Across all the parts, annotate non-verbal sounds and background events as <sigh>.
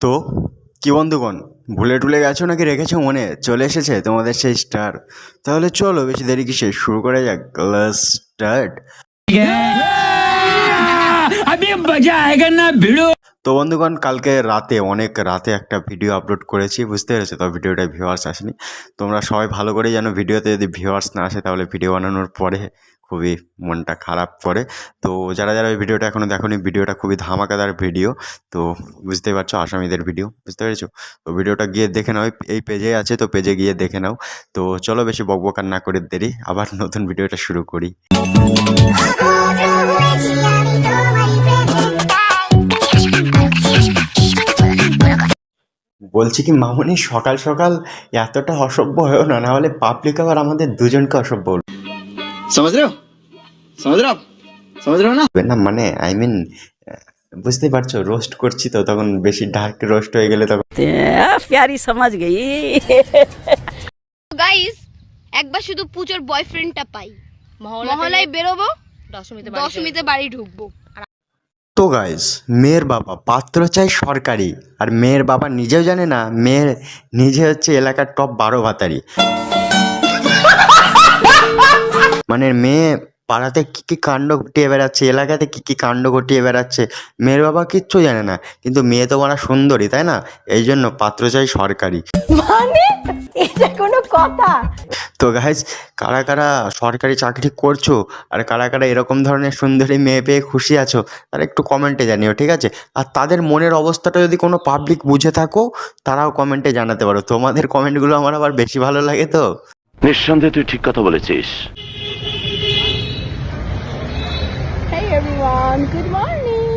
তো কি বন্ধুগণ ভুলে টুলে গেছো নাকি? রেখেছো মনে? চলে এসেছে তোমাদের সেই স্টার তাহলে চলো বেশি দেরি কিসে শুরু করা যাক। ক্লাস স্টার্ট তো বন্ধুগণ কালকে রাতে অনেক রাতে একটা ভিডিও আপলোড করেছি বুঝতে পেরেছ? তো ভিডিওটায় ভিউয়ার্স আসেনি। তোমরা সবাই ভালো করে যেন ভিডিওতে যদি ভিউয়ার্স না আসে তাহলে ভিডিও বানানোর পরে খুবই মনটা খারাপ করে। তো যারা যারা ওই ভিডিওটা এখনও দেখোনি, ভিডিওটা খুবই ধামাকাদার ভিডিও। তো বুঝতেই পারছ আসামিদের ভিডিও, বুঝতে পেরেছ? তো ভিডিওটা গিয়ে দেখে নাও, এই- পেজে আছে তো পেজে গিয়ে দেখে নাও। তো চলো বেশি বকবকার না করে দেরি, আবার <laughs> নতুন ভিডিওটা শুরু করি। বলছি কি, মামনি সকাল সকাল এতটা অসভ্য হয়েও না নাহলে পাবলিক আবার আমাদের দুজনকে অসভ্য समझ रहे हो समझ रहे हो आप समझ रहे हो ना না মানে আই মিন বুঝতেই পারছো রোস্ট করছি তো তখন বেশি ডার্ক রোস্ট হয়ে গেলে তখন आ, प्यारी समझ गई গাইস একবার শুধু পুজোর বয়ফ্রেন্ডটা পাই মহলায় বেরোবো দশমীতে বাড়ি ঢুকবো তো গাইস মেয়ের বাবা পাত্র চাই সরকারি আর মেয়ের বাবা নিজেও জানে না মেয়ের নিজে হচ্ছে এলাকার টপ বারো ভাতারি মানে মেয়ে পাড়াতে কী কী কাণ্ড ঘটিয়ে বেড়াচ্ছে এলাকাতে কী কী কাণ্ড ঘটিয়ে বেড়াচ্ছে মেয়ের বাবা কিচ্ছু জানে না। কিন্তু মেয়ে তো বড় সুন্দরী তাই না? এই জন্য পাত্র চাই সরকারি। মানে? এটা কোনো কথা? তো গাইজ কারা কারা সরকারি চাকরি করছ আর কারা কারা এরকম ধরনের সুন্দরী মেয়ে পেয়ে খুশি আছো তারা একটু কমেন্টে জানিও ঠিক আছে? আর তাদের মনের অবস্থাটা যদি কোনো পাবলিক বুঝে থাকো তারাও কমেন্টে জানাতে পারো। তোমাদের কমেন্টগুলো আমার আবার বেশি ভালো লাগে তো? নিঃসন্দেহে তুই ঠিক কথা বলেছিস। Everyone, good morning.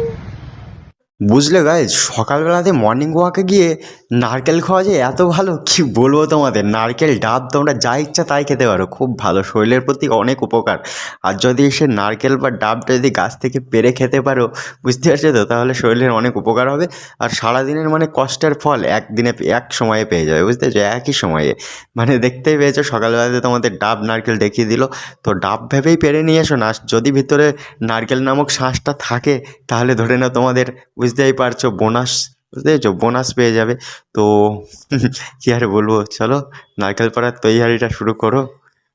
বুঝলে গাইজ সকালবেলাতে মর্নিং ওয়াকে গিয়ে নারকেল খাওয়া যে এত ভালো, কি বলব তোমাদের? নারকেল, ডাব তোমরা যা ইচ্ছা তাই খেতে পারো, খুব ভালো, শরীরের প্রতি অনেক উপকার। আর যদি সে নারকেল বা ডাবটা যদি গাছ থেকে পেরে খেতে পারো, বুঝতে পারছ তো? তাহলে শরীরের অনেক উপকার হবে। আর সারাদিনের মানে কষ্টের ফল একদিনে এক সময়ে পেয়ে যাবে, বুঝতে পারছ? একই সময়ে। মানে দেখতেই পেয়েছ, সকালবেলাতে তোমাদের ডাব, নারকেল দেখিয়ে দিল। তো ডাব ভেবেই পেরে নিয়ে এসো না, যদি ভিতরে নারকেল নামক শ্বাসটা থাকে, তাহলে ধরে নাও তোমাদের বুঝতেই পারছ, বোনাস, বুঝতে পেরেছ? বোনাস পেয়ে যাবে। তো, <laughs> কী আর বলব? চলো, নারকেল পাড়ার তৈয়ারিটা শুরু করো।